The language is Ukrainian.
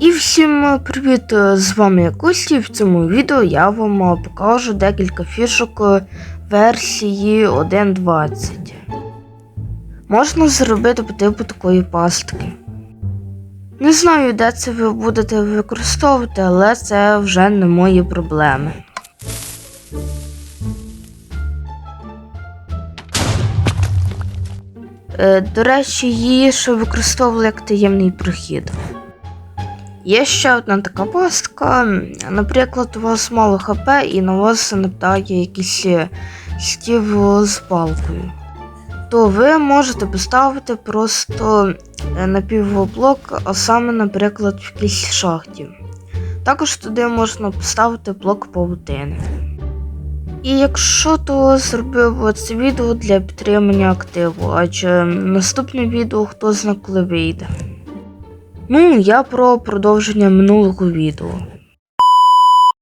І всім привіт! е, З вами Кості. В цьому відео я вам е, покажу декілька фішок е, версії 1.20. Можна зробити по типу такої пастки. Не знаю, де це ви будете використовувати, але це вже не мої проблеми. Е, До речі, її ще використовували як таємний прохід. Є ще одна така пастка. Наприклад, у вас мало ХП і на вас нападає якийсь е, стів з палкою. То ви можете поставити просто е, напівблок, а саме, наприклад, в якійсь шахті. Також туди можна поставити блок павутини. І якщо то зробив це відео для підтримання активу, адже наступне відео хто зна коли вийде. Ну, я про продовження минулого відео.